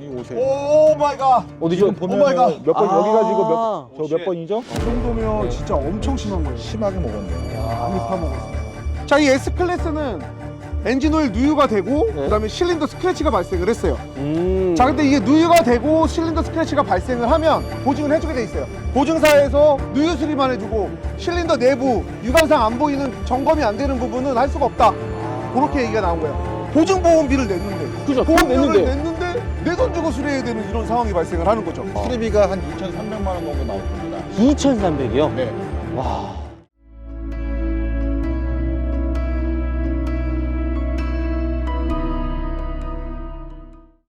이 옷에 오 마이 갓. 지금 오 보면 마이 갓. 몇번 아. 여기 가지고 몇저몇 번이죠? 이 정도면 진짜 엄청 심한 거예요. 심하게 먹었네. 많이 파먹었어요. 자, 이 S 클래스는 엔진 오일 누유가 되고 네. 그다음에 실린더 스크래치가 발생을 했어요. 음. 자, 근데 이게 누유가 되고 실린더 스크래치가 발생을 하면 보증을 해주게 돼 있어요. 보증사에서 누유 수리만 해주고 실린더 내부 유관상 안 보이는 점검이 안 되는 부분은 할 수가 없다. 그렇게 얘기가 나온 거예요. 보증 보험비를 냈는데 그죠. 돈 보험료를 냈는데. 냈는데 내 돈 주고 수리해야 되는 이런 상황이 발생을 하는 거죠. 수리비가 한 2,300만 원 정도 나올 겁니다. 2,300이요? 네. 와.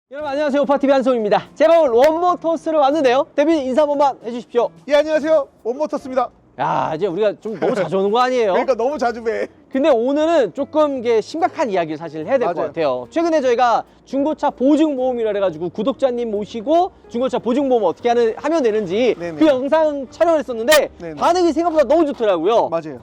여러분 안녕하세요 오파TV 한송입니다 제가 오늘 원모토스를 왔는데요 대표님 인사 한 번만 해주십시오 예, 안녕하세요. 원모터스입니다. 야 이제 우리가 좀 너무 자주 오는 거 아니에요? 그러니까 너무 자주 뵈. 근데 오늘은 조금 이게 심각한 이야기를 사실 해야 될 것 맞아요. 같아요. 최근에 저희가 중고차 보증 보험이라 해가지고 구독자님 모시고 중고차 보증 보험 어떻게 하는, 하면 되는지 네네. 그 영상 촬영을 했었는데 네네. 반응이 생각보다 너무 좋더라고요. 맞아요.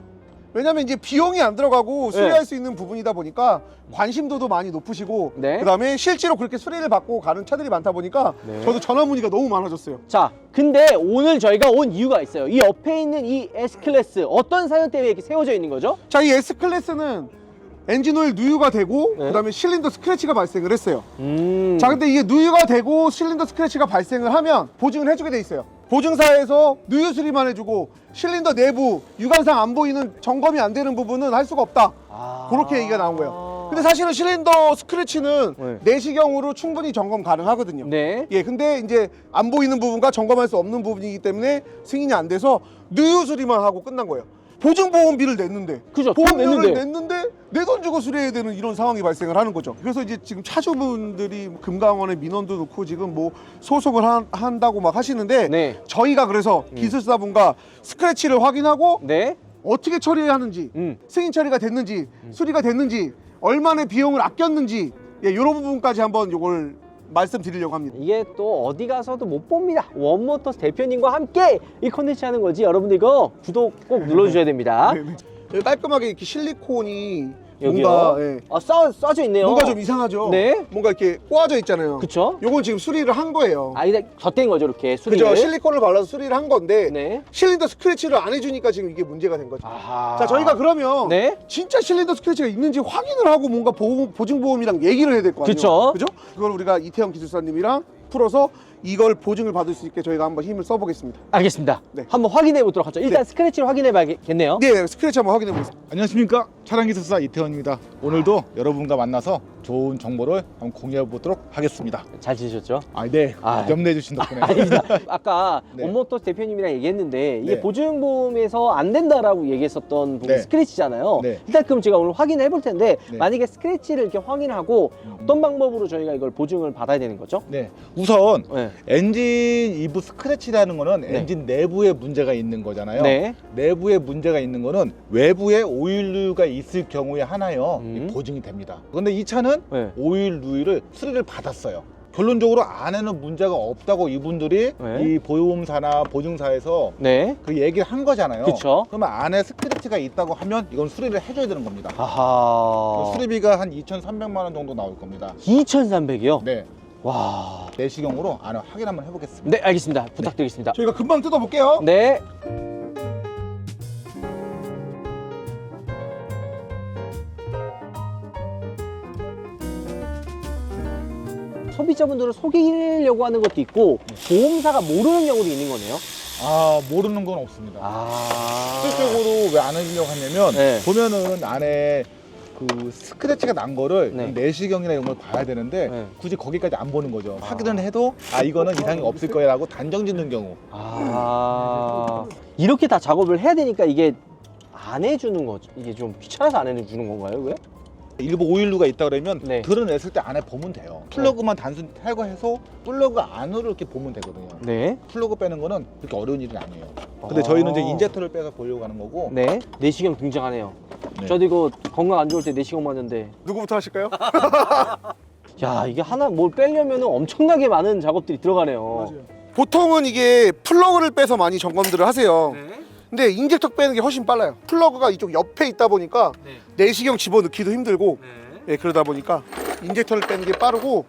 왜냐면 이제 비용이 안 들어가고 네. 수리할 수 있는 부분이다 보니까 관심도도 많이 높으시고 네. 그다음에 실제로 그렇게 수리를 받고 가는 차들이 많다 보니까 네. 저도 전화 문의가 너무 많아졌어요. 자, 근데 오늘 저희가 온 이유가 있어요. 이 옆에 있는 이 S클래스 어떤 사연 때문에 이렇게 세워져 있는 거죠? 자, 이 S 클래스는 엔진 오일 누유가 되고 네. 그다음에 실린더 스크래치가 발생을 했어요. 음. 자, 근데 이게 누유가 되고 실린더 스크래치가 발생을 하면 보증을 해주게 돼 있어요. 보증사에서 누유 수리만 해주고 실린더 내부 유관상 안 보이는 점검이 안 되는 부분은 할 수가 없다. 아. 그렇게 얘기가 나온 거예요. 근데 사실은 실린더 스크래치는 네. 내시경으로 충분히 점검 가능하거든요. 네. 예, 근데 이제 안 보이는 부분과 점검할 수 없는 부분이기 때문에 승인이 안 돼서 누유 수리만 하고 끝난 거예요. 보증보험비를 냈는데 그죠, 돈 보험료를 냈는데. 냈는데 내 돈 주고 수리해야 되는 이런 상황이 발생을 하는 거죠. 그래서 이제 지금 차주분들이 금강원에 민원도 넣고 지금 뭐 소송을 한, 한다고 막 하시는데 네. 저희가 그래서 기술사분과 스크래치를 확인하고 네. 어떻게 처리해야 하는지 음. 승인 처리가 됐는지 수리가 됐는지 얼마나 비용을 아꼈는지 예, 이런 부분까지 한번 이걸 말씀드리려고 합니다. 이게 또 어디 가서도 못 봅니다. 원모터스 대표님과 함께 이 컨텐츠 하는 거지. 여러분들 이거 구독 꼭 눌러주셔야 됩니다. 네, 저희 깔끔하게 이렇게 실리콘이 여기요? 뭔가 예, 아, 써, 써져 있네요. 뭔가 좀 이상하죠. 네. 뭔가 이렇게 꼬아져 있잖아요. 그쵸? 요건 지금 수리를 한 거예요. 아, 이게 덧댄 거죠, 이렇게. 수리를. 그죠? 실리콘을 발라서 수리를 한 건데 네. 실린더 스크래치를 안 해주니까 지금 이게 문제가 된 거죠. 아하. 자, 저희가 그러면 네. 진짜 실린더 스크래치가 있는지 확인을 하고 뭔가 보증보험이랑 얘기를 해야 될 거 아니에요. 그쵸. 그죠? 그걸 우리가 이태영 기술사님이랑 풀어서 이걸 보증을 받을 수 있게 저희가 한번 힘을 써보겠습니다. 알겠습니다. 네. 한번 확인해 보도록 하죠. 일단 네. 스크래치를 확인해 봐야겠네요. 네, 스크래치 한번 확인해 보겠습니다. 안녕하십니까 차량기술사 이태원입니다. 오늘도 여러분과 만나서 좋은 정보를 한번 공유해 보도록 하겠습니다. 잘 지내셨죠? 아, 네. 아, 염려해 주신 덕분에. 아닙니다. 아까 네. 원모터스 대표님이랑 얘기했는데 이게 네. 보증보험에서 안 된다라고 얘기했었던 부분이 네. 스크래치잖아요. 네. 일단 그럼 제가 오늘 확인해 볼 텐데 네. 만약에 스크래치를 이렇게 확인하고 음. 어떤 방법으로 저희가 이걸 보증을 받아야 되는 거죠? 네. 우선 네. 엔진 이부 스크래치라는 거는 네. 엔진 내부에 문제가 있는 거잖아요. 네. 내부에 문제가 있는 거는 외부에 오일류가 있을 경우에 하나요 음. 이 보증이 됩니다. 그런데 이 차는 네. 오일 누이를 수리를 받았어요. 결론적으로 안에는 문제가 없다고 이분들이 네. 이 보험사나 보증사에서 네. 그 얘기를 한 거잖아요. 그쵸. 그러면 안에 스크래치가 있다고 하면 이건 수리를 해줘야 되는 겁니다. 아하. 수리비가 한 2,300만 원 정도 나올 겁니다. 2,300이요? 네, 와. 내시경으로 안에 확인 한번 해보겠습니다. 네, 알겠습니다. 부탁드리겠습니다. 저희가 금방 뜯어볼게요. 네. 소비자분들을 속이려고 하는 것도 있고 보험사가 모르는 경우도 있는 거네요. 아 모르는 건 없습니다. 아. 실질적으로 왜안 해주려고 하냐면 네. 보면은 안에 그 스크래치가 난 거를 네. 내시경이나 이런 걸 봐야 되는데 네. 굳이 거기까지 안 보는 거죠. 확인을 해도 아 이거는 이상이 없을 거야라고 단정 짓는 경우. 아. 이렇게 다 작업을 해야 되니까 이게 안 해주는 거죠. 이게 좀 귀찮아서 안 해주는 건가요, 왜? 일부 오일류가 있다 그러면 네. 드러냈을 때 안에 보면 돼요. 플러그만 단순히 탈거해서 플러그 안으로 이렇게 보면 되거든요. 네. 플러그 빼는 거는 그렇게 어려운 일은 아니에요. 근데 아. 저희는 이제 인젝터를 빼서 보려고 하는 거고. 네. 내시경 등장하네요. 네. 저도 이거 건강 안 좋을 때 내시경 맞는데 누구부터 하실까요? 야 이게 하나 뭘 빼려면 엄청나게 많은 작업들이 들어가네요. 보통은 이게 플러그를 빼서 많이 점검들을 하세요. 근데 인젝터 빼는 게 훨씬 빨라요. 플러그가 이쪽 옆에 있다 보니까 네. 내시경 집어넣기도 힘들고 예, 그러다 보니까 인젝터를 빼는 게 빠르고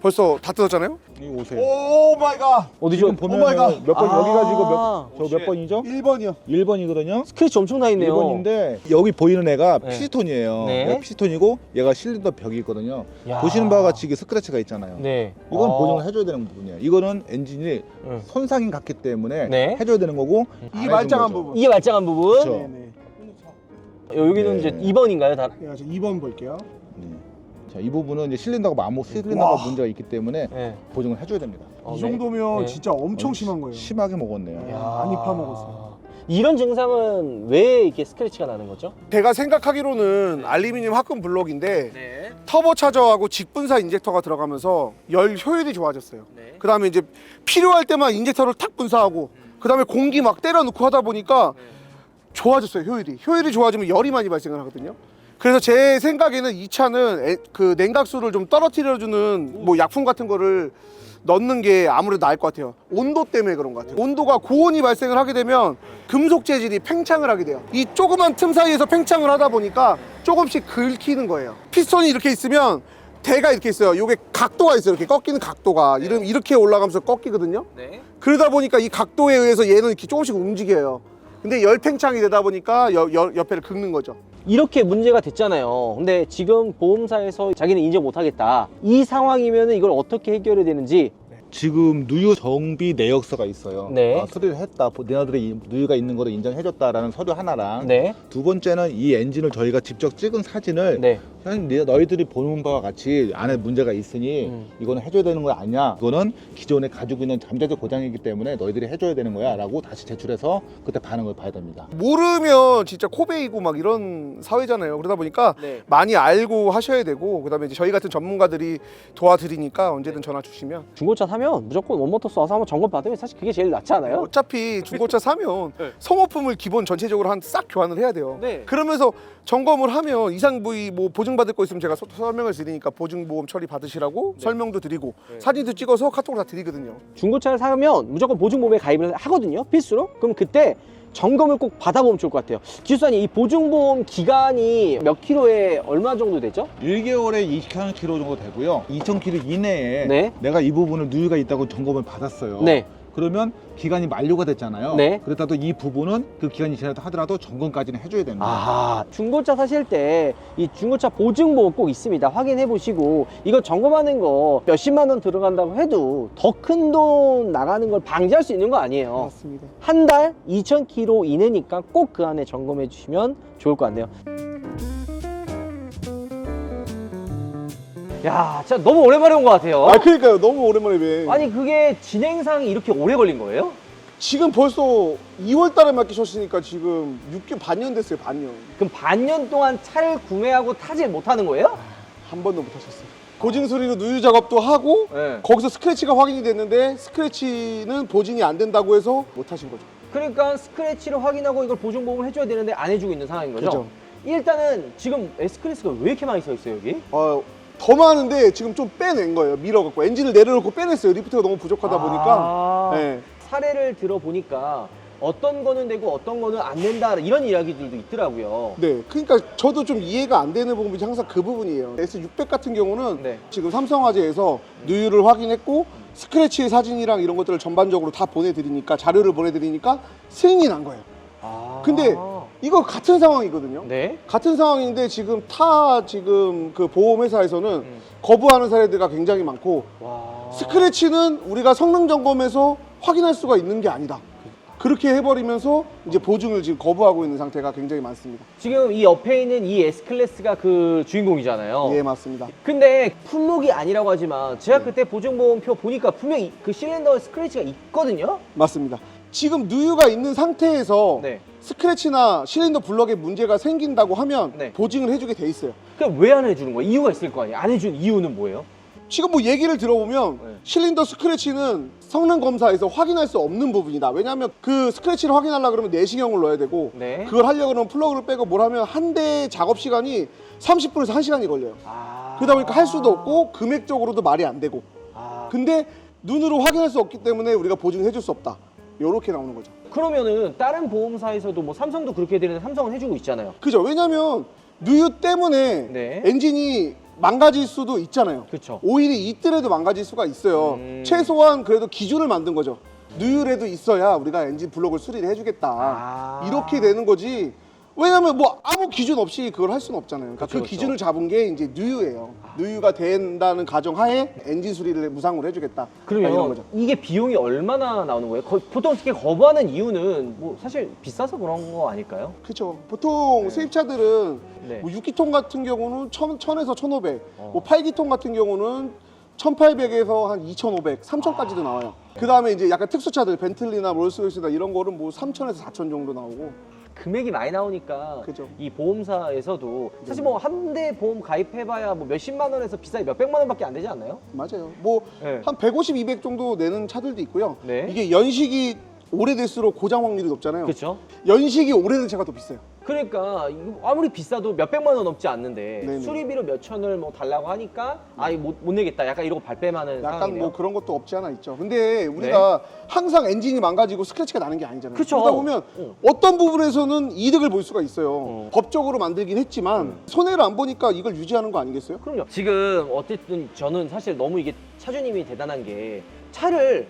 벌써 다 뜯었잖아요. 이거 오세요. 오 마이 갓. 어디죠? 지금 보면 오마이갓. 몇 번 아. 여기가 지금 몇, 저몇 번이죠? 1번이요. 1번이거든요. 스크래치 엄청 나 있네요. 1번인데 여기 보이는 애가 네. 피스톤이에요. 네. 얘가 피스톤이고 얘가 실린더 벽이 있거든요. 야. 보시는 바와 같이 이게 스크래치가 있잖아요. 네. 이건 아. 보정을 해줘야 되는 부분이에요. 이거는 엔진이 응. 손상이 갔기 때문에 네. 해줘야 되는 거고 이게 안 해준 말짱한 거죠. 부분. 이게 말짱한 부분. 그렇죠. 네네. 여기는 네. 이제 2번인가요? 다. 네, 저 2번 볼게요. 네. 자, 이 부분은 이제 실린더가 마모 실린더가 와. 문제가 있기 때문에 네. 보정을 해줘야 됩니다. 어, 이 네. 정도면 네. 진짜 엄청 어, 심한 거예요. 심하게 먹었네요. 야. 많이 파먹었어요. 이런 증상은 왜 이렇게 스크래치가 나는 거죠? 제가 생각하기로는 알루미늄 합금 블록인데 네. 터보 차저하고 직분사 인젝터가 들어가면서 열 효율이 좋아졌어요. 네. 그 다음에 이제 필요할 때만 인젝터를 탁 분사하고 그 다음에 공기 막 때려 넣고 하다 보니까 좋아졌어요 효율이 효율이 좋아지면 열이 많이 발생을 하거든요 그래서 제 생각에는 이 차는 에- 그 냉각수를 좀 떨어뜨려주는 뭐 약품 같은 거를 넣는 게 아무래도 나을 것 같아요. 온도 때문에 그런 것 같아요. 온도가 고온이 발생을 하게 되면 금속 재질이 팽창을 하게 돼요. 이 조그만 틈 사이에서 팽창을 하다 보니까 조금씩 긁히는 거예요. 피스톤이 이렇게 있으면 대가 이렇게 있어요. 요게 각도가 있어요. 이렇게 꺾이는 각도가. 이름 이렇게 올라가면서 꺾이거든요. 네. 그러다 보니까 이 각도에 의해서 얘는 이렇게 조금씩 움직여요. 근데 열 팽창이 되다 보니까 여, 여, 옆에를 긁는 거죠. 이렇게 문제가 됐잖아요. 근데 지금 보험사에서 자기는 인정 못 하겠다. 이 상황이면 이걸 어떻게 해결해야 되는지 지금 누유 정비 내역서가 있어요. 네. 아, 수리를 했다. 내너들이 이 누유가 있는 거를 인정해줬다라는 서류 하나랑 네. 두 번째는 이 엔진을 저희가 직접 찍은 사진을 네. 사실 네- 너희들이 보는 바와 같이 안에 문제가 있으니 음. 이거는 해줘야 되는 거 아니야. 이거는 기존에 가지고 있는 잠재적 고장이기 때문에 너희들이 해줘야 되는 거야 라고 다시 제출해서 그때 반응을 봐야 됩니다. 모르면 진짜 코베이고 막 이런 사회잖아요. 그러다 보니까 네. 많이 알고 하셔야 되고 그다음에 이제 저희 같은 전문가들이 도와드리니까 언제든 전화 주시면 중고차 사면 무조건 원모터스 와서 한번 점검 받으면 사실 그게 제일 낫지 않아요? 어차피 중고차 사면 네. 소모품을 기본 전체적으로 한 싹 교환을 해야 돼요. 네. 그러면서 점검을 하면 이상 부위 뭐 보증 받을 거 있으면 제가 서- 설명을 드리니까 보증 보험 처리 받으시라고 설명도 드리고 네. 사진도 찍어서 카톡으로 다 드리거든요. 중고차를 사면 무조건 보증보험에 가입을 하거든요. 필수로. 그럼 그때 점검을 꼭 받아보면 좋을 것 같아요. 기수사님, 이 보증보험 기간이 몇 킬로에 얼마 정도 되죠? 1개월에 2,000km 정도 되고요. 2,000km 이내에 네. 내가 이 부분을 누유가 있다고 점검을 받았어요. 네. 그러면 기간이 만료가 됐잖아요. 네. 그렇다도 이 부분은 그 기간이 지나도 하더라도 점검까지는 해줘야 됩니다. 아, 중고차 사실 때 이 중고차 보증보험 꼭 있습니다. 확인해 보시고 이거 점검하는 거 몇십만 원 들어간다고 해도 더 큰 돈 나가는 걸 방지할 수 있는 거 아니에요. 맞습니다. 한 달 2,000km 이내니까 꼭 그 안에 점검해 주시면 좋을 것 같네요. 야, 진짜 너무 오랜만에 온 것 같아요. 아 그러니까요 너무 오랜만에 뵈 아니 그게 진행상이 이렇게 오래 걸린 거예요? 지금 벌써 2월 달에 맡기셨으니까 지금 6개월 반년 됐어요 반년 그럼 반년 동안 차를 구매하고 타질 못하는 거예요? 한 번도 못 하셨어요 보증 수리로 누유 작업도 하고 네. 거기서 스크래치가 확인이 됐는데 스크래치는 보증이 안 된다고 해서 못 하신 거죠 그러니까 스크래치를 확인하고 이걸 보증보험을 해줘야 되는데 안 해주고 있는 상황인 거죠? 그죠. 일단은 지금 S클래스가 왜 이렇게 많이 서 있어요 여기? 어, 더 많은데 지금 좀 빼낸 거예요 밀어갖고 엔진을 내려놓고 빼냈어요 리프트가 너무 부족하다 보니까 아, 네. 사례를 들어보니까 어떤 거는 되고 어떤 거는 안 된다 이런 이야기들도 있더라고요. 네, 그러니까 저도 좀 이해가 안 되는 부분이 항상 그 부분이에요. S600 같은 경우는 네. 지금 삼성화재에서 누유를 확인했고 스크래치 사진이랑 이런 것들을 전반적으로 다 보내드리니까 자료를 보내드리니까 승인이 난 거예요. 아. 근데 이거 같은 상황이거든요. 네. 같은 상황인데 지금 타 지금 그 보험회사에서는 음. 거부하는 사례들가 굉장히 많고 와. 스크래치는 우리가 성능 점검에서 확인할 수가 있는 게 아니다. 그렇게 해버리면서 이제 보증을 지금 거부하고 있는 상태가 굉장히 많습니다. 지금 이 옆에 있는 이 S 클래스가 그 주인공이잖아요. 예, 맞습니다. 근데 품목이 아니라고 하지만 제가 네. 그때 보증보험표 보니까 분명히 그 실린더에 스크래치가 있거든요. 맞습니다. 지금 누유가 있는 상태에서 네. 스크래치나 실린더 블럭에 문제가 생긴다고 하면 네. 보증을 해주게 돼 있어요. 그럼 왜 안 해주는 거예요? 이유가 있을 거 아니에요? 안 해준 이유는 뭐예요? 지금 뭐 얘기를 들어보면 네. 실린더 스크래치는 성능 검사에서 확인할 수 없는 부분이다. 왜냐하면 그 스크래치를 확인하려 그러면 내시경을 넣어야 되고 네. 그걸 하려고 그러면 플러그를 빼고 뭘 하면 한 대 작업 시간이 30분에서 1시간이 걸려요. 아. 그러다 보니까 할 수도 없고 금액적으로도 말이 안 되고 아. 근데 눈으로 확인할 수 없기 때문에 우리가 보증을 해줄 수 없다. 요렇게 나오는 거죠. 그러면은 다른 보험사에서도 뭐 삼성도 그렇게 되는데 삼성은 해주고 있잖아요. 그죠? 왜냐면 누유 때문에 네. 엔진이 망가질 수도 있잖아요. 그쵸. 오일이 있더라도 망가질 수가 있어요. 음. 최소한 그래도 기준을 만든 거죠. 누유라도 있어야 우리가 엔진 블록을 수리를 해주겠다. 아. 이렇게 되는 거지. 왜냐면 뭐 아무 기준 없이 그걸 할 수는 없잖아요. 그러니까 그쵸, 그 그쵸. 기준을 잡은 게 이제 누유예요. 누유가 된다는 가정하에 엔진 수리를 무상으로 해주겠다. 이런 그러면 거죠. 이게 비용이 얼마나 나오는 거예요? 거- 보통 이렇게 거부하는 이유는 뭐 사실 비싸서 그런 거 아닐까요? 그렇죠. 보통 수입차들은 네. 뭐 6기통 같은 경우는 1000, 1000에서 1500, 어. 뭐 8기통 같은 경우는 1800에서 한 2500, 3000까지도 아. 나와요. 그 다음에 이제 약간 특수차들, 벤틀리나 롤스로이스나 이런 거는 뭐 3000에서 4000 정도 나오고. 금액이 많이 나오니까 그죠. 이 보험사에서도 네. 사실 뭐 한 대 보험 가입해봐야 뭐 몇십만 원에서 비싸게 몇백만 원밖에 안 되지 않나요? 맞아요. 뭐 네. 한 150, 200 정도 내는 차들도 있고요. 네. 이게 연식이 오래될수록 고장 확률이 높잖아요. 그렇죠. 연식이 오래된 차가 더 비싸요. 그러니까 이거 아무리 비싸도 몇 백만 원 넘지 않는데 네네. 수리비로 몇 천을 뭐 달라고 하니까 아이 못, 못 내겠다 약간 이러고 발뺌하는 약간 상황이네요. 뭐 그런 것도 없지 않아 있죠. 근데 우리가 항상 엔진이 망가지고 스크래치가 나는 게 아니잖아요. 그쵸. 러다 보면 응. 어떤 부분에서는 이득을 볼 수가 있어요. 어. 법적으로 만들긴 했지만 손해를 안 보니까 이걸 유지하는 거 아니겠어요? 그럼요. 지금 어쨌든 저는 사실 너무 이게 차주님이 대단한 게 차를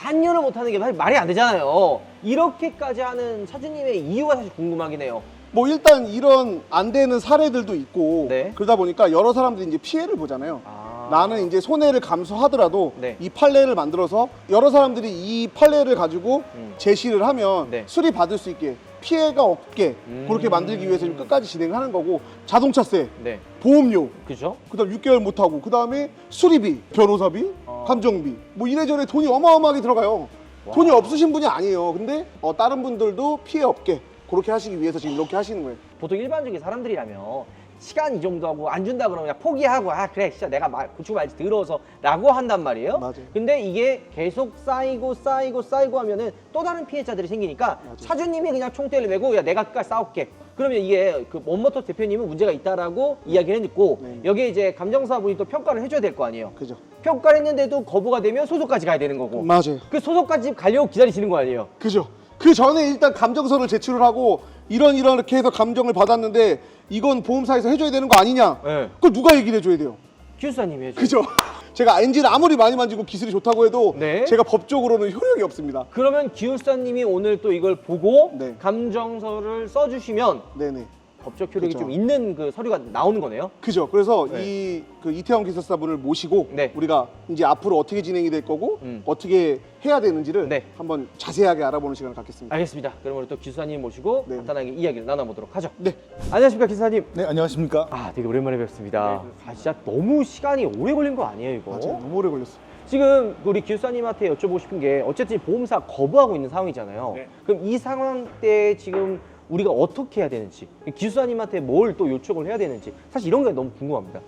반년을 못하는 게 사실 말이 안 되잖아요. 이렇게까지 하는 차주님의 이유가 사실 궁금하긴 해요. 뭐 일단 이런 안 되는 사례들도 있고 네. 그러다 보니까 여러 사람들이 이제 피해를 보잖아요. 아. 나는 이제 손해를 감수하더라도 네. 이 판례를 만들어서 여러 사람들이 이 판례를 가지고 음. 제시를 하면 네. 수리 받을 수 있게 피해가 없게 음. 그렇게 만들기 위해서 지금 끝까지 진행하는 거고 자동차세, 네. 보험료, 그죠? 그다음 6개월 못 하고 그다음에 수리비, 변호사비, 어. 감정비 뭐 이래저래 돈이 어마어마하게 들어가요. 와. 돈이 없으신 분이 아니에요. 근데 어, 다른 분들도 피해 없게 그렇게 하시기 위해서 지금 이렇게 하시는 거예요. 보통 일반적인 사람들이라면 시간 이 정도 하고 안 준다 그러면 그냥 포기하고 아 그래 진짜 내가 말 고추 말지 들어서 라고 한단 말이에요. 맞아요. 근데 이게 계속 쌓이고 쌓이고 쌓이고 하면은 또 다른 피해자들이 생기니까. 차주님이 그냥 총대를 메고 야 내가 끝까지 싸울게. 그러면 이게 그 원모터 대표님은 문제가 있다라고 이야기를 했고 네. 여기에 이제 감정사분이 또 평가를 해줘야 될 거 아니에요. 그죠? 평가를 했는데도 거부가 되면 소속까지 가야 되는 거고 맞아요. 그 소속까지 가려고 기다리시는 거 아니에요. 그죠? 그 전에 일단 감정서를 제출을 하고 이런 이런 이렇게 해서 감정을 받았는데 이건 보험사에서 해줘야 되는 거 아니냐? 네. 그걸 누가 얘기를 해줘야 돼요? 기수사님이 해줘. 그죠? 제가 엔진을 아무리 많이 만지고 기술이 좋다고 해도 네. 제가 법적으로는 효력이 없습니다. 그러면 기울사님이 오늘 또 이걸 보고 네. 감정서를 써주시면 네네. 법적 효력이 그죠. 좀 있는 그 서류가 나오는 거네요. 그죠. 그래서 네. 이 그 이태원 기사사분을 모시고 네. 우리가 이제 앞으로 어떻게 진행이 될 거고 음. 어떻게 해야 되는지를 네. 한번 자세하게 알아보는 시간을 갖겠습니다. 알겠습니다. 그럼 우리 또 기수사님 모시고 네. 간단하게 이야기를 나눠보도록 하죠. 네. 안녕하십니까 기사님. 네, 안녕하십니까? 아 되게 오랜만에 뵙습니다. 아 진짜 너무 시간이 오래 걸린 거 아니에요 이거? 맞아요. 너무 오래 걸렸어. 지금 우리 기수사님한테 여쭤보고 싶은 게 어쨌든 보험사 거부하고 있는 상황이잖아요. 네. 그럼 이 상황 때 지금 우리가 어떻게 해야 되는지 기수사님한테 뭘 또 요청을 해야 되는지 사실 이런 게 너무 궁금합니다.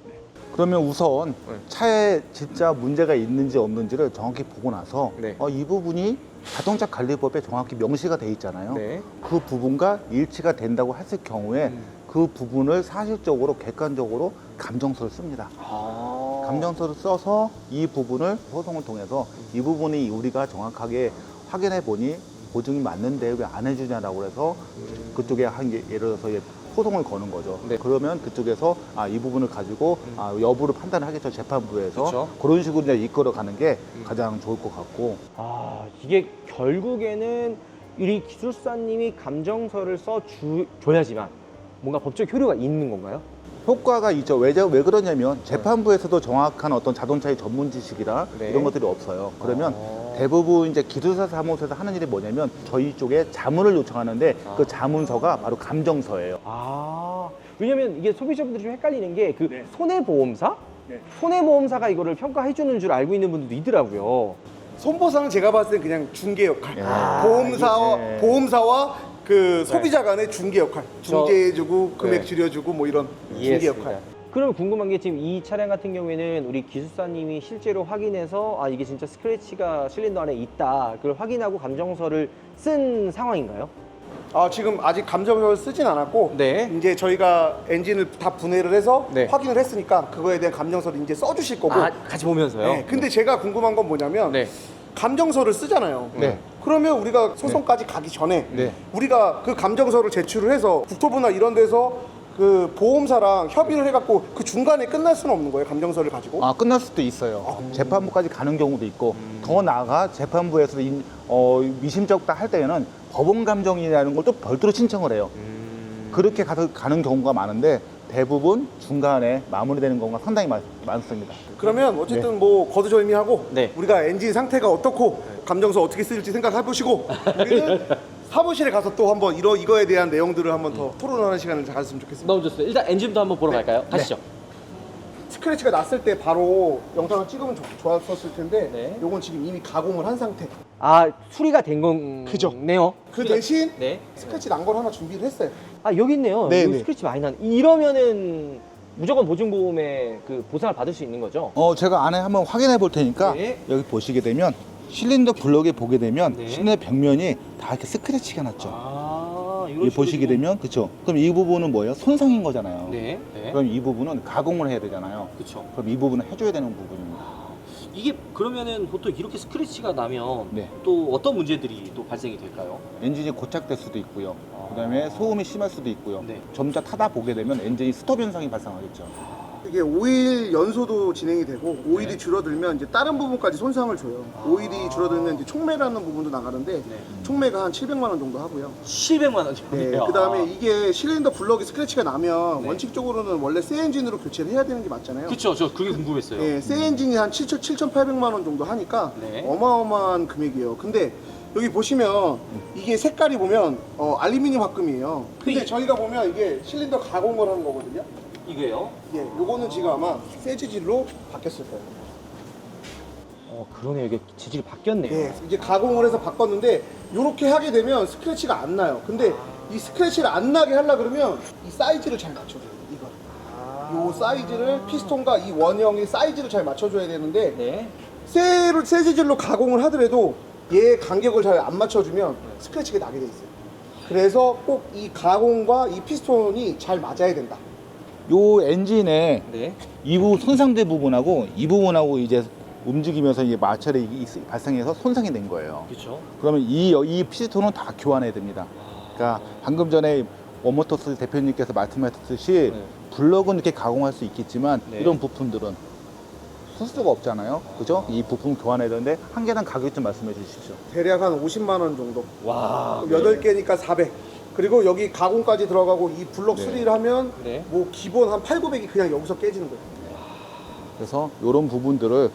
그러면 우선 네. 차에 진짜 문제가 있는지 없는지를 정확히 보고 나서 네. 어, 이 부분이 자동차 관리법에 정확히 명시가 돼 있잖아요. 네. 그 부분과 일치가 된다고 했을 경우에 음. 그 부분을 사실적으로 객관적으로 감정서를 씁니다. 아. 감정서를 써서 이 부분을 소송을 통해서 이 부분이 우리가 정확하게 확인해 보니 보증이 맞는데 왜 안 해주냐라고 해서 그쪽에 한 게 예를 들어서 소송을 거는 거죠. 네. 그러면 그쪽에서 아, 이 부분을 가지고 아, 여부를 판단하겠죠 재판부에서 그쵸. 그런 식으로 이제 이끌어가는 게 가장 좋을 것 같고 아 이게 결국에는 우리 기술사님이 감정서를 써줘야지만 뭔가 법적 효력가 있는 건가요? 효과가 있죠. 왜, 왜 그러냐면 재판부에서도 정확한 어떤 자동차의 전문 지식이나 네. 이런 것들이 없어요. 그러면 어. 대부분 이제 기술사 사무소에서 하는 일이 뭐냐면 저희 쪽에 자문을 요청하는데 아. 그 자문서가 바로 감정서예요. 아 왜냐면 이게 소비자분들이 좀 헷갈리는 게 그 네. 손해보험사? 손해보험사가 이거를 평가해 주는 줄 알고 있는 분들도 있더라고요. 손보상은 제가 봤을 때 그냥 중개 역할. 아, 보험사와 예. 보험사와 그 소비자 간의 중개 역할. 저- 중개해주고 금액 네. 줄여주고 뭐 이런 중개 역할. 그럼 궁금한 게 지금 이 차량 같은 경우에는 우리 기술사님이 실제로 확인해서 아 이게 진짜 스크래치가 실린더 안에 있다 그걸 확인하고 감정서를 쓴 상황인가요? 아 지금 아직 감정서를 쓰진 않았고 네. 이제 저희가 엔진을 다 분해를 해서 네. 확인을 했으니까 그거에 대한 감정서를 이제 써주실 거고. 아 같이 보면서요? 네, 근데 제가 궁금한 건 뭐냐면 네. 감정서를 쓰잖아요. 네. 그러면 우리가 소송까지 가기 전에 네. 우리가 그 감정서를 제출을 해서 국토부나 이런 데서 그 보험사랑 협의를 해갖고 그 중간에 끝날 수는 없는 거예요 감정서를 가지고 아, 끝날 수도 있어요. 재판부까지 가는 경우도 있고 더 나아가 재판부에서 인- 어, 미심쩍다 할 때에는 법원 감정이라는 걸 또 별도로 신청을 해요. 그렇게 가서 가는 경우가 많은데 대부분 중간에 마무리되는 경우가 상당히 많, 많습니다. 그러면 어쨌든 뭐 거두절미하고 네. 우리가 엔진 상태가 어떻고 감정서 어떻게 쓸지 생각해 보시고 우리는 사무실에 가서 또 한번 이러 이거에 대한 내용들을 한번 더 토론하는 시간을 가졌으면 좋겠습니다. 너무 좋습니다. 일단 엔진부터 한번 보러 갈까요? 가시죠. 스크래치가 났을 때 바로 영상을 찍으면 좋, 좋았었을 텐데 네. 요건 지금 이미 가공을 한 상태. 아 수리가 된 거네요. 그죠. 그 대신 네. 스크래치 난 걸 하나 준비를 했어요. 아 여기 있네요. 네, 여기 네. 스크래치 많이 난. 이러면은 무조건 보증보험에 그 보상을 받을 수 있는 거죠? 어, 제가 안에 한번 확인해 볼 테니까 네. 여기 보시게 되면 실린더 블럭에 보게 되면 네. 실내 벽면이 다 이렇게 스크래치가 났죠. 아이 보시게 되면 그렇죠. 그럼 이 부분은 뭐예요? 손상인 거잖아요. 네. 네. 그럼 이 부분은 가공을 해야 되잖아요. 그렇죠. 그럼 이 부분은 해줘야 되는 부분입니다. 이게 그러면은 보통 이렇게 스크래치가 나면 네. 또 어떤 문제들이 또 발생이 될까요? 엔진이 고착될 수도 있고요. 그다음에 소음이 심할 수도 있고요. 네. 점차 타다 보게 되면 엔진이 스톱 현상이 발생하겠죠. 이게 오일 연소도 진행이 되고 네. 오일이 줄어들면 이제 다른 부분까지 손상을 줘요. 오일이 줄어들면 이제 총매라는 부분도 나가는데 네. 총매가 한 700만 원 정도 하고요. 700만 원 네, 정도요. 그다음에 이게 실린더 블럭이 스크래치가 나면 네. 원칙적으로는 원래 새 엔진으로 교체를 해야 되는 게 맞잖아요. 그렇죠. 저 그게 궁금했어요. 네, 새 엔진이 한 7, 7,800만 원 정도 하니까 네. 어마어마한 금액이에요. 근데 여기 보시면 이게 색깔이 보면 어, 알루미늄 합금이에요. 근데 저희가 보면 이게 실린더 가공을 하는 거거든요. 이게요? 예, 요거는 지금 아마 새 재질로 바뀌었을 거예요. 어 그러네요. 이게 재질이 바뀌었네요. 예, 이제 가공을 해서 바꿨는데 이렇게 하게 되면 스크래치가 안 나요. 근데 이 스크래치를 안 나게 하려 그러면 이 사이즈를 잘 맞춰줘요. 이거. 요 사이즈를 피스톤과 이 원형의 사이즈를 잘 맞춰줘야 되는데 네. 새로 새 재질로 가공을 하더라도 얘 간격을 잘 안 맞춰주면 스크래치가 나게 돼 있어요. 그래서 꼭 이 가공과 이 피스톤이 잘 맞아야 된다. 요 엔진의 네. 이 부분 손상된 부분하고 이 부분하고 이제 움직이면서 이게 마찰이 이- 발생해서 손상이 된 거예요. 그렇죠. 그러면 이, 이 피스톤은 다 교환해야 됩니다. 그러니까 방금 전에 원모터스 대표님께서 말씀하셨듯이 네. 블럭은 이렇게 가공할 수 있겠지만 네. 이런 부품들은 쓸 수가 없잖아요. 그죠? 이 부품 교환해야 되는데 한 개당 가격 좀 말씀해 주십시오. 대략 한 50만 원 정도. 와. 여덟 개니까 400. 그리고 여기 가공까지 들어가고 이 블럭 네. 수리를 하면 네. 뭐 기본 한 8, 900이 그냥 여기서 깨지는 거예요. 그래서 이런 부분들을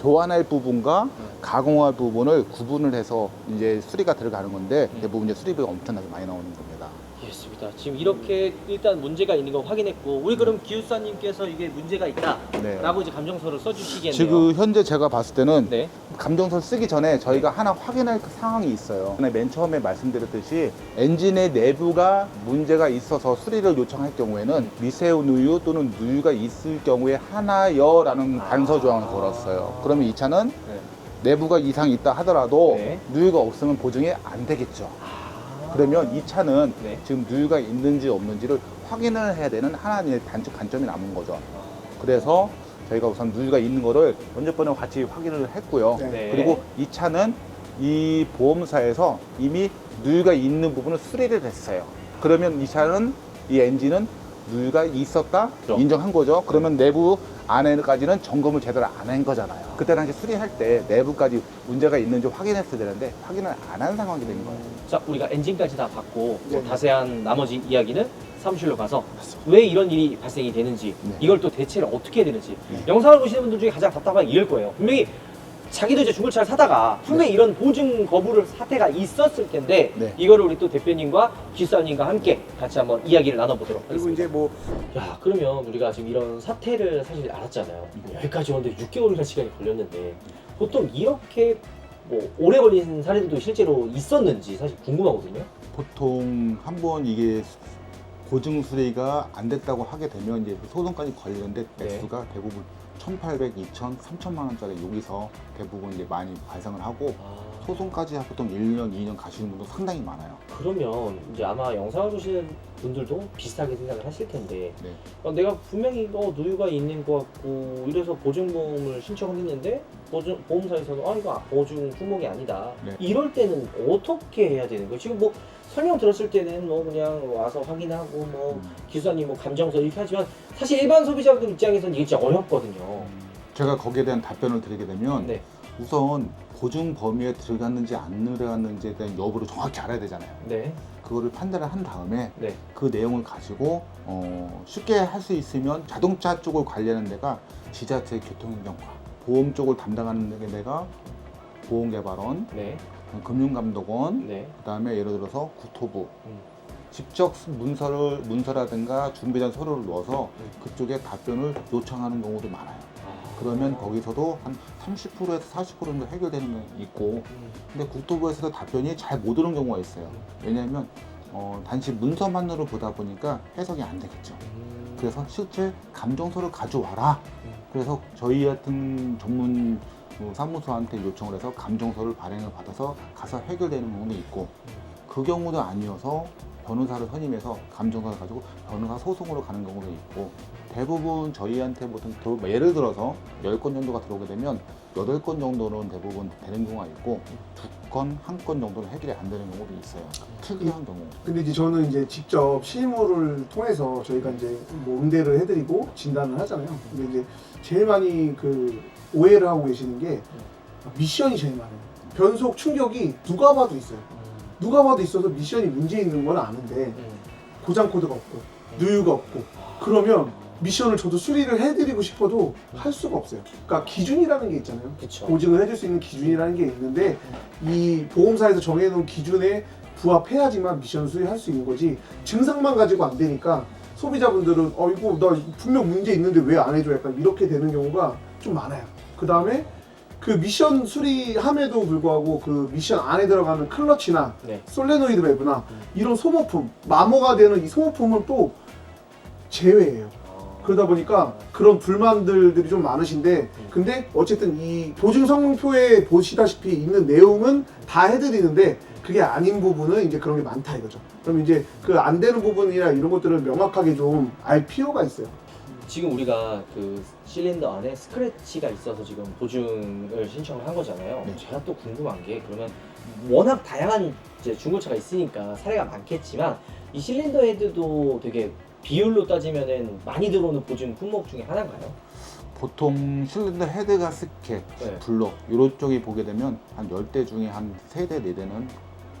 교환할 부분과 가공할 부분을 구분을 해서 이제 수리가 들어가는 건데 대부분 이제 수리비가 엄청나게 많이 나오는 겁니다. 알겠습니다. 지금 이렇게 일단 문제가 있는 거 확인했고 우리 그럼 기우사님께서 이게 문제가 있다라고 이제 감정서를 써주시겠네요. 지금 현재 제가 봤을 때는 네. 감정서를 쓰기 전에 저희가 하나 확인할 그 상황이 있어요. 맨 처음에 말씀드렸듯이 엔진의 내부가 문제가 있어서 수리를 요청할 경우에는 미세우 누유 또는 누유가 있을 경우에 하나여라는 단서 조항을 걸었어요. 그러면 이 차는 네. 내부가 이상이 있다 하더라도 네. 누유가 없으면 보증이 안 되겠죠. 그러면 이 차는 네. 지금 누유가 있는지 없는지를 확인을 해야 되는 하나의 단축 관점이 남은 거죠. 그래서 저희가 우선 누유가 있는 거를 먼저 번에 같이 확인을 했고요. 네. 그리고 이 차는 이 보험사에서 이미 누유가 있는 부분을 수리를 했어요. 그러면 이 차는 이 엔진은 누유가 있었다 그렇죠. 인정한 거죠. 그러면 내부 안에까지는 점검을 제대로 안 한 거잖아요. 그때 당시 수리할 때 내부까지 문제가 있는지 확인했어야 되는데 확인을 안 한 상황이 된 거예요. 자, 우리가 엔진까지 다 봤고 뭐 네. 자세한 나머지 이야기는 사무실로 가서 왜 이런 일이 발생이 되는지 네. 이걸 또 대체를 어떻게 해야 되는지 영상을 보시는 분들 중에 가장 답답한 게 이럴 거예요. 분명히 자기도 이제 중고차를 사다가 분명히 이런 보증 거부를 사태가 있었을 텐데 네. 이거를 우리 또 대표님과 기사님과 함께 같이 한번 이야기를 나눠보도록 그리고 하겠습니다. 이제 뭐 야 그러면 우리가 지금 이런 사태를 사실 알았잖아요. 여기까지 오는데 6개월이나 시간이 걸렸는데 보통 이렇게 뭐 오래 걸린 사례들도 실제로 있었는지 사실 궁금하거든요. 보통 한 번 이게 보증 수리가 안 됐다고 하게 되면 이제 소송까지 걸리는데 네. 액수가 대부분 1,800, 2,000, 3천만 원짜리 여기서 대부분 이제 많이 발생을 하고 아, 소송까지 보통 1년, 2년 가시는 분도 상당히 많아요. 그러면 이제 아마 영상을 보시는 분들도 비슷하게 생각을 하실 텐데 네. 어, 내가 분명히 어, 누유가 있는 것 같고 이래서 보증보험을 신청을 했는데 보증, 보험사에서는 아 이거 보증 품목이 아니다. 네. 이럴 때는 어떻게 해야 되는 거예요? 지금 뭐 설명 들었을 때는 뭐 그냥 와서 확인하고 뭐 음. 기수사님 뭐 감정서 이렇게 하지만 사실 일반 소비자들 입장에서는 이게 진짜 어렵거든요. 제가 거기에 대한 답변을 드리게 되면 네. 우선 보증 범위에 들어갔는지 안 들어갔는지에 대한 여부를 정확히 알아야 되잖아요. 네. 그거를 판단을 한 다음에 네. 그 내용을 가지고 어, 쉽게 할 수 있으면 자동차 쪽을 관리하는 데가 지자체 교통행정과 보험 쪽을 담당하는 데가 보험개발원, 네. 금융감독원, 네. 그다음에 예를 들어서 국토부 음. 직접 문서를 문서라든가 준비된 서류를 넣어서 음. 그쪽에 답변을 요청하는 경우도 많아요. 아. 그러면 거기서도 한 30%에서 40% 정도 해결되는 게 있고 음. 근데 국토부에서도 답변이 잘 못 오는 경우가 있어요. 왜냐하면 어, 단지 문서만으로 보다 보니까 해석이 안 되겠죠. 음. 그래서 실제 감정서를 가져와라. 음. 그래서 저희 같은 전문 뭐 사무소한테 요청을 해서 감정서를 발행을 받아서 가서 해결되는 경우도 있고 그 경우도 아니어서 변호사를 선임해서 감정서를 가지고 변호사 소송으로 가는 경우도 있고 대부분 저희한테 보통 예를 들어서 10건 정도가 들어오게 되면 8건 정도는 대부분 되는 경우가 있고 두 건, 한건 정도는 해결이 안 되는 경우도 있어요. 특이한 경우. 근데 이제 저는 이제 직접 실무를 통해서 저희가 이제 뭐 응대를 해드리고 진단을 하잖아요. 근데 이제 제일 많이 그 오해를 하고 계시는 게 미션이 제일 많아요. 변속 충격이 누가 봐도 있어요. 누가 봐도 있어서 미션이 문제 있는 건 아는데 음. 고장 코드가 없고 누유가 없고 그러면 미션을 저도 수리를 해드리고 싶어도 할 수가 없어요. 그러니까 기준이라는 게 있잖아요. 그쵸. 보증을 해줄 수 있는 기준이라는 게 있는데 이 보험사에서 정해놓은 기준에 부합해야지만 미션 수리할 수 있는 거지 증상만 가지고 안 되니까 소비자분들은 어 이거 나 분명 문제 있는데 왜 안 해줘 약간 이렇게 되는 경우가 좀 많아요. 그 다음에 그 미션 수리함에도 불구하고 그 미션 안에 들어가는 클러치나 네. 솔레노이드 밸브나 음. 이런 소모품 마모가 되는 이 소모품은 또 제외예요. 아. 그러다 보니까 그런 불만들이 좀 많으신데 근데 어쨌든 이 보증 성능표에 보시다시피 있는 내용은 다 해드리는데 그게 아닌 부분은 이제 그런 게 많다 이거죠. 그럼 이제 그 안 되는 부분이나 이런 것들을 명확하게 좀 알 필요가 있어요. 지금 우리가 그 실린더 안에 스크래치가 있어서 지금 보증을 신청을 한 거잖아요. 네. 제가 또 궁금한 게 그러면 워낙 다양한 이제 중고차가 있으니까 사례가 많겠지만 이 실린더 헤드도 되게 비율로 따지면은 많이 들어오는 보증 품목 중에 하나인가요? 보통 실린더 헤드 가스켓, 네. 블록 이런 쪽이 보게 되면 한 10대 중에 한 3대, 4대는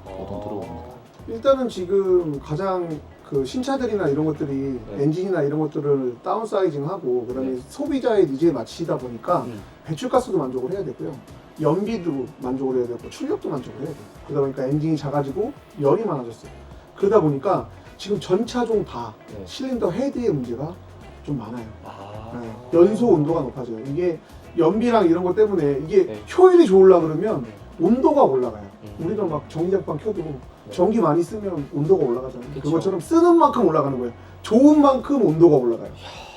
보통 들어옵니다. 일단은 지금 가장 그 신차들이나 이런 것들이 네. 엔진이나 이런 것들을 다운사이징하고 그다음에 네. 소비자의 니즈에 맞추다 보니까 음. 배출가스도 만족을 해야 되고요. 연비도 만족을 해야 되고 출력도 만족을 해야 돼요. 그러다 보니까 엔진이 작아지고 열이 많아졌어요. 그러다 보니까 지금 전차종 다 네. 실린더 헤드의 문제가 좀 많아요. 아. 네. 연소 온도가 높아져요. 이게 연비랑 이런 것 때문에 이게 네. 효율이 좋으려 그러면 네. 온도가 올라가요. 음. 우리가 막 전기장판 켜도 전기 많이 쓰면 온도가 올라가잖아요. 그쵸. 그것처럼 쓰는 만큼 올라가는 거예요. 좋은 만큼 온도가 올라가요.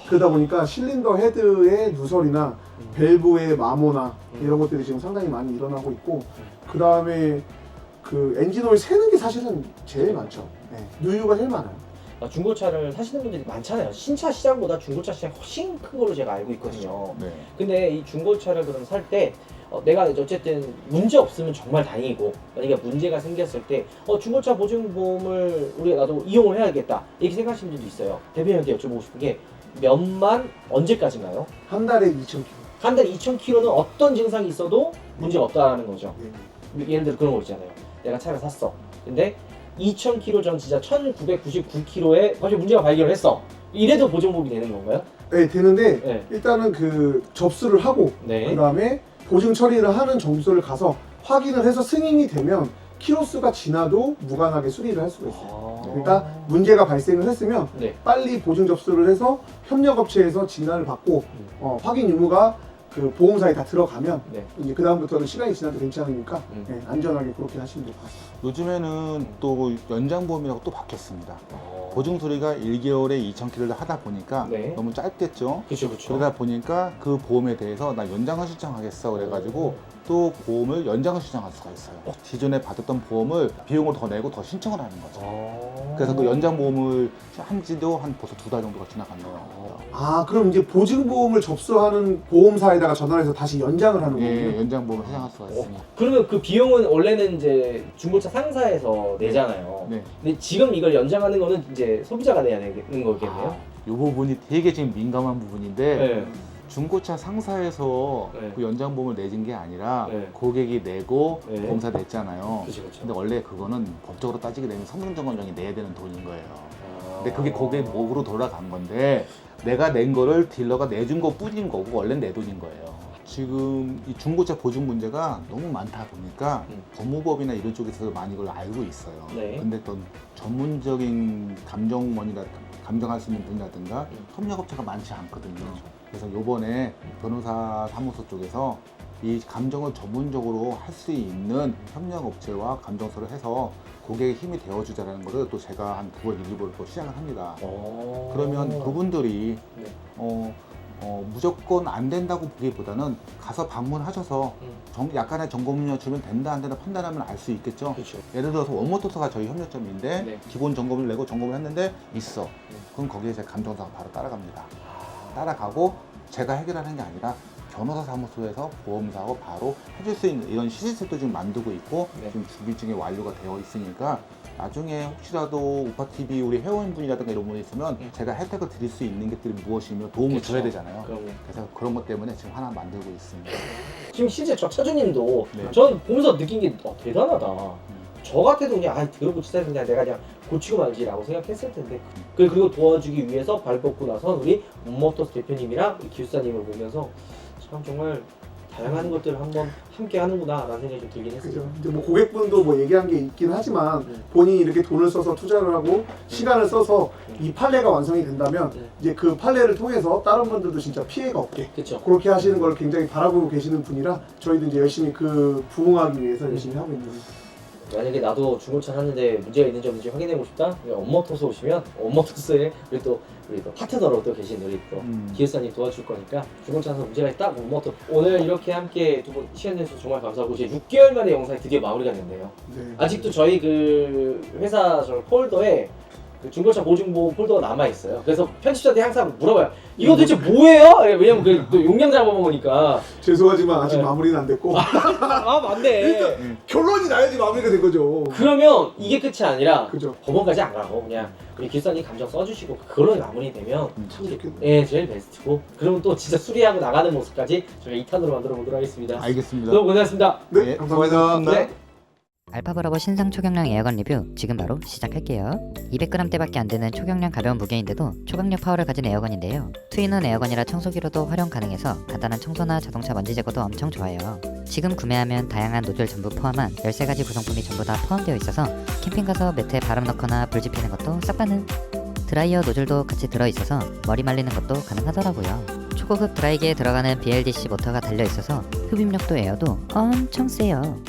그러다 보니까 실린더 헤드의 누설이나 음. 밸브의 마모나 음. 이런 것들이 지금 상당히 많이 일어나고 있고 그 다음에 그 엔진 오일 새는 게 사실은 제일 많죠. 네. 누유가 제일 많아요. 아, 중고차를 사시는 분들이 많잖아요. 신차 시장보다 중고차 시장이 훨씬 큰 걸로 제가 알고 있거든요. 네. 근데 이 중고차를 그럼 살때 어, 내가 어쨌든 문제 없으면 정말 다행이고 만약에 문제가 생겼을 때 어, 중고차 보증보험을 우리가 나도 이용을 해야겠다 이렇게 생각하시는 분들도 있어요. 대표님한테 여쭤보고 싶은 게 몇만 언제까지인가요? 한 달에 2,000km. 한달 2,000km는 어떤 증상이 있어도 문제가 없다라는 거죠. 네. 예를 들어 그런 거 있잖아요. 내가 차를 샀어. 근데 2,000km 전 진짜 1,999km에 갑자기 문제가 발견을 했어. 이래도 보증보험이 되는 건가요? 네, 되는데 네. 일단은 그 접수를 하고 네. 그 다음에 보증 처리를 하는 정비소를 가서 확인을 해서 승인이 되면 키로수가 지나도 무관하게 수리를 할 수가 있어요. 아. 그러니까 문제가 발생을 했으면 네. 빨리 보증 접수를 해서 협력업체에서 진단을 받고 어, 확인 유무가 그 보험사에 다 들어가면 네. 이제 그 다음부터는 시간이 지나도 괜찮으니까 음. 네, 안전하게 그렇게 하시면 될 것 같습니다. 요즘에는 또 연장보험이라고 또 바뀌었습니다. 어. 보증 소리가 1개월에 2,000km를 하다 보니까 네. 너무 짧겠죠. 그렇죠, 그렇죠. 그러다 보니까 그 보험에 대해서 나 연장을 신청하겠어 그래가지고 또 보험을 연장을 신청할 수가 있어요. 기존에 받았던 보험을 비용을 더 내고 더 신청을 하는 거죠. 아. 그래서 그 연장 보험을 한 지도 한 벌써 두 달 정도가 지나갔네요. 어. 아 그럼 이제 보증보험을 접수하는 보험사에 중고차에다가 전화를 해서 다시 연장을 하는 예, 거군요. 연장 보험을 해당할 수가 있습니다. 그러면 그 비용은 원래는 이제 중고차 상사에서 내잖아요. 네. 근데 지금 이걸 연장하는 거는 이제 소비자가 내야 되는 거겠네요. 이 부분이 되게 지금 민감한 부분인데 네. 중고차 상사에서 네. 그 연장보험을 내준 게 아니라 네. 고객이 내고 네. 보험사 냈잖아요. 그렇죠, 그렇죠. 근데 원래 그거는 법적으로 따지게 되면 성능점검장이 내야 되는 돈인 거예요. 근데 아. 그게 고객 목으로 돌아간 건데 내가 낸 거를 딜러가 내준 것 뿐인 거고 원래 내 돈인 거예요. 지금 이 중고차 보증 문제가 너무 많다 보니까 음. 법무법이나 이런 쪽에서 많이 이걸 알고 있어요. 네. 근데 또 전문적인 감정원이나 감정할 수 있는 분이라든가 음. 협력업체가 많지 않거든요. 그래서 요번에 변호사 사무소 쪽에서 이 감정을 전문적으로 할 수 있는 협력업체와 감정서를 해서 고객의 힘이 되어주자라는 거를 또 제가 한 9월 1일부터 또 시작을 합니다. 어. 그러면 그분들이 네. 어, 어, 무조건 안 된다고 보기보다는 가서 방문하셔서 음. 정- 약간의 점검료 주면 된다 안 된다 판단하면 알 수 있겠죠. 그렇죠. 예를 들어서 원모터스가 저희 협력점인데 네. 기본 점검을 내고 점검을 했는데 있어. 그럼 거기에 제 감정사가 바로 따라갑니다. 따라가고 제가 해결하는 게 아니라 변호사 사무소에서 보험사하고 바로 해줄 수 있는 이런 시스템도 지금 만들고 있고 네. 지금 준비 중에 완료가 되어 있으니까 나중에 혹시라도 우파TV 우리 회원분이라든가 이런 분이 있으면 음. 제가 혜택을 드릴 수 있는 것들이 무엇이며 도움을 그쵸. 줘야 되잖아요. 그럼요. 그래서 그런 것 때문에 지금 하나 만들고 있습니다. 지금 실제 저 차주님도 네. 전 보면서 느낀 게 어, 대단하다. 음. 저 같아도 그냥 아 들어고치다 그냥 내가 그냥 고치고 말지라고 생각했을 텐데 그- 그리고 도와주기 위해서 발벗고 나선 우리 몬모터스 대표님이랑 기술사님을 보면서 참 정말 다양한 것들을 한번 함께 하는구나라는 생각이 좀 들긴. 했어요. 이제 뭐 고객분도 뭐 얘기한 게 있긴 하지만 음. 본인이 이렇게 돈을 써서 투자를 하고 시간을 써서 음. 이 판례가 완성이 된다면 네. 이제 그 판례를 통해서 다른 분들도 진짜 피해가 없게 그렇죠. 그렇게 하시는 걸 굉장히 바라보고 계시는 분이라 저희도 이제 열심히 그 부응하기 위해서 열심히 하고 있는 만약에 나도 중고차 샀는데 문제가 있는지 없는지 확인해보고 싶다? 엄머토스 오시면 엄머토스에 우리 또 우리 또 파트너로 또 계신 우리 또 음. 기획사님 도와줄 거니까 중고차 사서 문제가 있다? 엄머토 오늘 이렇게 함께 두 분 시간 내주셔서 정말 감사하고 이제 6개월 만에 영상이 드디어 마무리가 됐네요 네. 아직도 저희 그 회사 저 폴더에 그 중고차 보증보험 폴더가 남아 있어요. 그래서 편집자한테 항상 물어봐요. 이거 도대체 뭐예요? 왜냐면 그 또 용량 잡아먹으니까. 죄송하지만 아직 네. 마무리는 안 됐고 아 맞네. 결론이 나야지 마무리가 된 거죠. 그러면 이게 끝이 아니라 그죠. 법원까지 안 가고 그냥 우리 기사님 감정 써주시고 그걸로 마무리되면 참 좋겠네. 예 제일 베스트고 그러면 또 진짜 수리하고 나가는 모습까지 저희가 2탄으로 만들어 보도록 하겠습니다. 알겠습니다. 너무 고생하셨습니다. 네, 네, 감사합니다. 수고하셨습니다. 네. 알파브라보 신상 초경량 에어건 리뷰 지금 바로 시작할게요. 200g대밖에 안 되는 초경량 가벼운 무게인데도 초강력 파워를 가진 에어건인데요. 트윈은 에어건이라 청소기로도 활용 가능해서 간단한 청소나 자동차 먼지 제거도 엄청 좋아요. 지금 구매하면 다양한 노즐 전부 포함한 13가지 구성품이 전부 다 포함되어 있어서 캠핑 가서 매트에 바람 넣거나 불 지피는 것도 싹 가능 드라이어 노즐도 같이 들어있어서 머리 말리는 것도 가능하더라고요. 초고급 드라이기에 들어가는 BLDC 모터가 달려있어서 흡입력도 에어도 엄청 세요